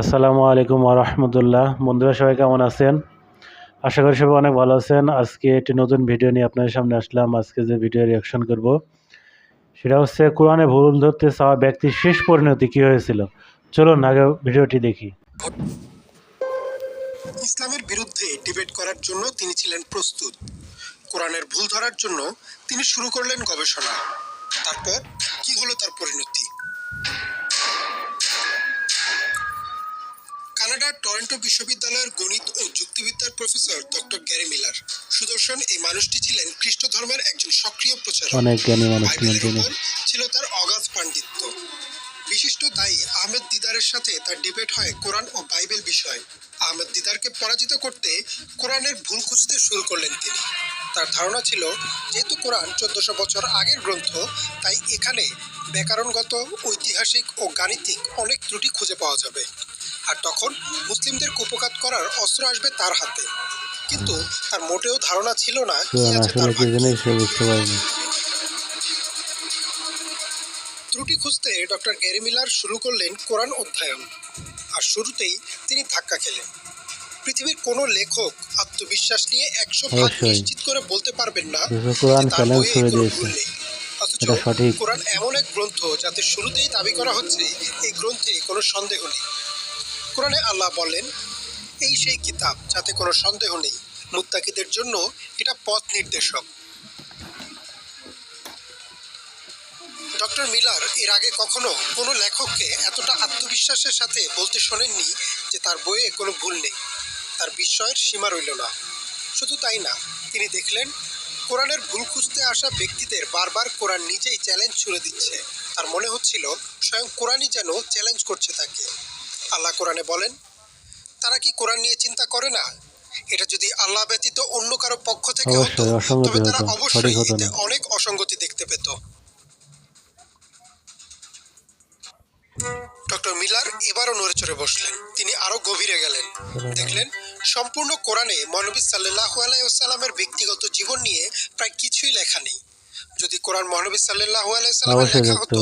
আসসালামু আলাইকুম রহমতুল্লাহ। বন্ধুরা, সবাই কেমন আছেন? আশা করি সবাই অনেক ভালো আছেন। আজকে একটি নতুন ভিডিও নিয়ে আপনাদের সামনে আসলাম। আজকে যে ভিডিও রিয়াকশন করব, সেটা হচ্ছে কোরআনে ভুল ধরতে চাওয়া ব্যক্তির শেষ পরিণতি কী হয়েছিল? চলুন আগে ভিডিওটি দেখি। ইসলামের বিরুদ্ধে ডিবেট করার জন্য তিনি ছিলেন প্রস্তুত। কোরআনের ভুল ধরার জন্য তিনি শুরু করলেন গবেষণা। তারপর কি হলো তার পরিণতি? কানাডার টরন্টো বিশ্ববিদ্যালয়ের গণিত ও যুক্তিবিদ্যার প্রফেসর ডক্টর গ্যারি মিলার। সুদর্শন এই মানুষটি ছিলেন খ্রিস্ট ধর্মের একজন সক্রিয় প্রচারক। অনেক জ্ঞানী মানুষ ছিল তার অগাধ পাণ্ডিত্য। বিশিষ্ট দায়ী আহমেদ দিদারের সাথে তার ডিবেট হয় কোরআন ও বাইবেল বিষয়ে। আহমেদ দিদারকে পরাজিত করতে কোরআনের ভুল খুঁজতে শুরু করলেন তিনি। তার ধারণা ছিল যেহেতু কোরআন চোদ্দশো বছর আগের গ্রন্থ তাই এখানে ব্যাকরণগত ঐতিহাসিক ও গাণিতিক অনেক ত্রুটি খুঁজে পাওয়া যাবে। আর তখন মুসলিমদের কুপকাত করার অস্ত্র আসবে তার হাতে। কিন্তু তার মোটেও ধারণা ছিল না কি আছে তার ত্রুটি খুঁজতে ডক্টর গ্যারি মিলার শুরু করলেন কোরআন অধ্যয়ন। আর শুরুতেই তিনি ধাক্কা খেলেন। পৃথিবীর কোনো লেখক আত্মবিশ্বাস নিয়ে একশো ভাগ নিশ্চিত করে বলতে পারবেন না। কোরআন এমন এক গ্রন্থ যাতে শুরুতেই দাবি করা হচ্ছে এই গ্রন্থে কোনো সন্দেহ নেই। কোরআনে আল্লাহ বলেন, এই সেই কিতাব, যাতে কোনো সন্দেহ নেই। মুত্তাকিদের জন্য এটা পথ নির্দেশক। ডক্টর মিলার এর আগে কখনো কোনো লেখককে এতটা আত্মবিশ্বাসের সাথে বলতে শোনেননি যে তার বইয়ে কোনো ভুল নেই। তার বিস্ময়ের সীমা রইল না। শুধু তাই না, তিনি দেখলেন, কোরআনের ভুল খুঁজতে আসা ব্যক্তিদের বারবার কোরআন নিজেই চ্যালেঞ্জ ছুড়ে দিচ্ছে। তার মনে হচ্ছিল, স্বয়ং কোরআনই যেন চ্যালেঞ্জ করছে তাকে। আল্লাহ কোরআনে বলেন তারা কি কোরআন নিয়ে চিন্তা করে না? এটা যদি আল্লাহ ব্যতীত অন্য কারও পক্ষ থেকে হতো তবে তারা অবশ্যই এতে অনেক অসঙ্গতি দেখতে পেত। ডক্টর মিলার এবারও নড়ে চড়ে বসলেন। তিনি আরও গভীরে গেলেন। দেখলেন সম্পূর্ণ কোরআনে মহানবী সাল্লাহ আলাইসাল্লামের ব্যক্তিগত জীবন নিয়ে প্রায় কিছুই লেখা নেই। যদি কোরআন মহানবী সাল্লাহ আলাইসাল্লামের অবশ্যই লেখা হতো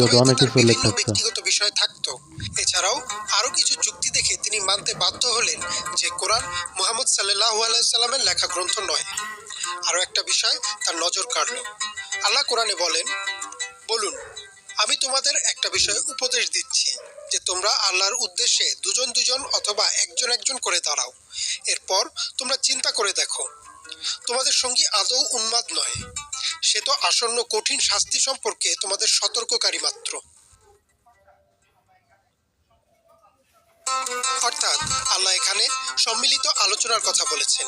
তবে অনেক কিছু থাকতো। ব্যক্তিগত বিষয় থাকতো। এছাড়াও আরও কিছু যুক্তি দেখে তিনি মানতে বাধ্য হলেন যে কোরআন মোহাম্মদ সাল্লাহ আলাইসাল্লামের লেখা গ্রন্থ নয়। আরও একটা বিষয় তার নজর কাড়ল আল্লাহ কোরআনে বলেন বলুন আমি তোমাদের একটা বিষয়ে উপদেশ দিচ্ছি যে তোমরা আল্লাহর উদ্দেশ্যে দুজন দুজন অথবা একজন একজন করে দাঁড়াও। এরপর তোমরা চিন্তা করে দেখো তোমাদের সঙ্গী আদৌ উন্মাদ নয়। সে তো আসন্ন কঠিন শাস্তি সম্পর্কে তোমাদের সতর্ককারী মাত্র। অর্থাৎ আল্লাহ এখানে সম্মিলিত আলোচনার কথা বলেছেন।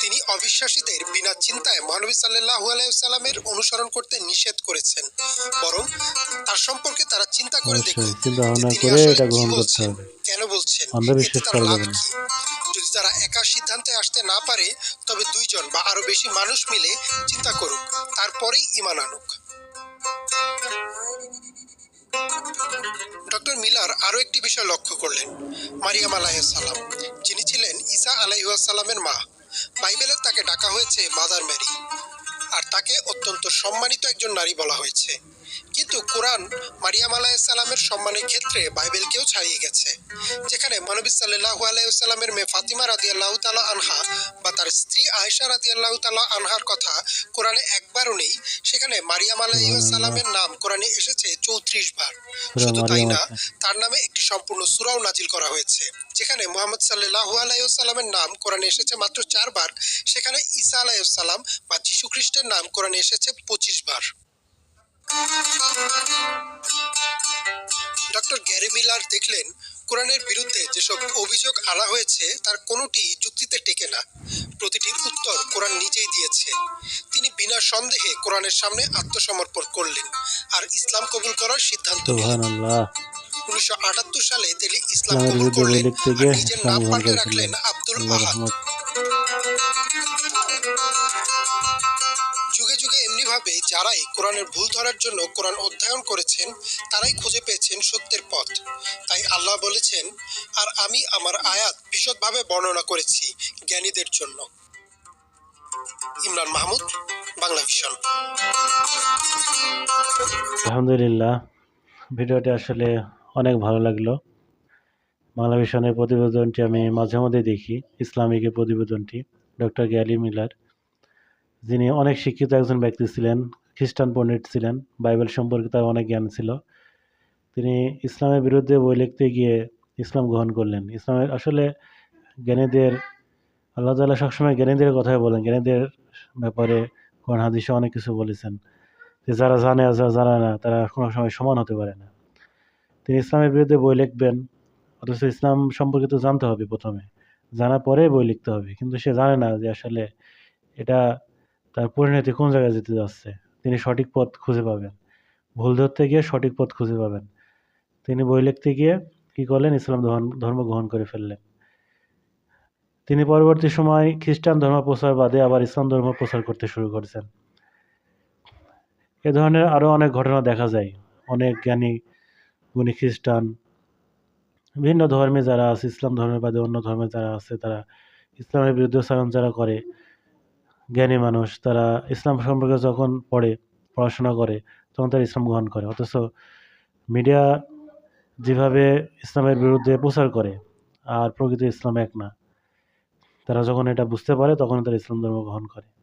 তিনি অবিশ্বাসীদের বিনা চিন্তায় মহানবী সাল্লাহ আলাইসাল্লামের অনুসরণ করতে নিষেধ করেছেন। বরং তার সম্পর্কে তারা চিন্তা করে দেখুন চিন্তা ভাবনা করে এটা গ্রহণ করতে হবে। কেন বলছেন অন্ধবিশ্বাস করা যাবে না। একা সিদ্ধান্তে আসতে না পারে, তবে দুইজন বা আরও বেশি মানুষ মিলে চিন্তা করুক, তারপরেই ইমান আনুক। ডক্টর মিলার আরও একটি বিষয় লক্ষ্য করলেন, মারিয়াম আলাইসাল্লাম যিনি ছিলেন ঈসা আলাইসাল্লামের মা। বাইবেলে তাকে ডাকা হয়েছে মাদার ম্যারি, আর তাকে অত্যন্ত সম্মানিত একজন নারী বলা হয়েছে। কিন্তু কোরআন মারিয়াম আলাইসাল্লামের সম্মানের ক্ষেত্রে বাইবেলকেও ছাড়িয়ে গেছে যেখানে মহানবী সাল্লাহ আলাইসাল্লামের মেয়ে ফাতিমা রাদি আল্লাহ তালা আনহা বা তার স্ত্রী আয়েশা রাদি আল্লাহ তালা আনহার কথা কোরআনে একবারও নেই সেখানে মারিয়াম আলাইসাল্লামের নাম কোরআনে এসেছে চৌত্রিশ বার। শুধু তাই না তার নামে একটি সম্পূর্ণ সুরাও নাজিল করা হয়েছে যেখানে মোহাম্মদ সাল্লাহ আলাইসাল্লামের নাম কোরআনে এসেছে মাত্র চারবার সেখানে ঈসা আলাইসাল্লাম বা যীশু খ্রিস্টের নাম কোরআনে এসেছে পঁচিশ বার। ডক্টর গ্যারি মিলার দেখলেন কোরআনের বিরুদ্ধে যেসব অভিযোগ আনা হয়েছে তার কোনোটি যুক্তিতে টেকে না। প্রতিটির উত্তর কোরআন নিজেই দিয়েছে। তিনি বিনা সন্দেহে কোরআনের সামনে আত্মসমর্পণ করলেন আর ইসলাম কবুল করার সিদ্ধান্ত উনিশশো আটাত্তর সালে তিনি ইসলাম কবুল করলেন আর নিজের নাম পাল্টে রাখলেন আব্দুল আহাদ। যুগে যুগে এমনিভাবে যারাই কোরআনের ভুল ধরার জন্য কোরআন অধ্যয়ন করেছেন, তারাই খুঁজে পেয়েছেন সত্যের পথ। তাই আল্লাহ বলেছেন, আর আমি আমার আয়াত বিশদভাবে বর্ণনা করেছি জ্ঞানীদের জন্য। ইমরান মাহমুদ, বাংলা ভিশন। আলহামদুলিল্লাহ, ভিডিওটি আসলে অনেক ভালো লাগল। বাংলা ভিশনের প্রতিবেদনটি আমি মাঝে মধ্যে দেখি, ইসলামিকের প্রতিবেদনটি, ডক্টর গ্যালি মিলার। যিনি অনেক শিক্ষিত একজন ব্যক্তি ছিলেন, খ্রিস্টান পণ্ডিত ছিলেন, বাইবেল সম্পর্কে তার অনেক জ্ঞান ছিল। তিনি ইসলামের বিরুদ্ধে বই লিখতে গিয়ে ইসলাম গ্রহণ করলেন। ইসলামের আসলে জ্ঞানীদের, আল্লাহ তাআলা সবসময় জ্ঞানীদের কথাই বলেন। জ্ঞানীদের ব্যাপারে কোরআন, হাদিসে অনেক কিছু বলেছেন। যে যারা জানে আর যারা জানে না, তারা কোনো সময় সমান হতে পারে না। তিনি ইসলামের বিরুদ্ধে বই লিখবেন, অথচ ইসলাম সম্পর্কে তো জানতে হবে প্রথমে। জানার পরে বই লিখতে হবে। কিন্তু সে জানে না যে আসলে এটা তার পরিণতি কোন জায়গায় যেতে যাচ্ছে। তিনি সঠিক পথ খুঁজে পাবেন। ভুল ধরতে গিয়ে সঠিক পথ খুঁজে পাবেন। তিনি বই লিখতে গিয়ে কি করলেন? ইসলাম ধর্ম- গ্রহণ করে ফেললেন। তিনি পরবর্তী সময় খ্রিস্টান ধর্ম প্রচার বাদে আবার ইসলাম ধর্ম প্রচার করতে শুরু করেছেন। এ ধরনের আরও অনেক ঘটনা দেখা যায়। অনেক জ্ঞানী, গুণী খ্রিস্টান, ভিন্ন ধর্মে যারা আছে, ইসলাম ধর্মের বাদে অন্য ধর্মে যারা আছে, তারা ইসলামের বিরুদ্ধে বিরুদ্ধাচারণ যারা করে জ্ঞানী মানুষ, তারা ইসলাম সম্পর্কে যখন পড়ে, পড়াশোনা করে, তখন তারা ইসলাম গ্রহণ করে। অথচ মিডিয়া যেভাবে ইসলামের বিরুদ্ধে প্রচার করে, আর প্রকৃত ইসলাম এক না। তারা যখন এটা বুঝতে পারে তখন তারা ইসলাম ধর্ম গ্রহণ করে।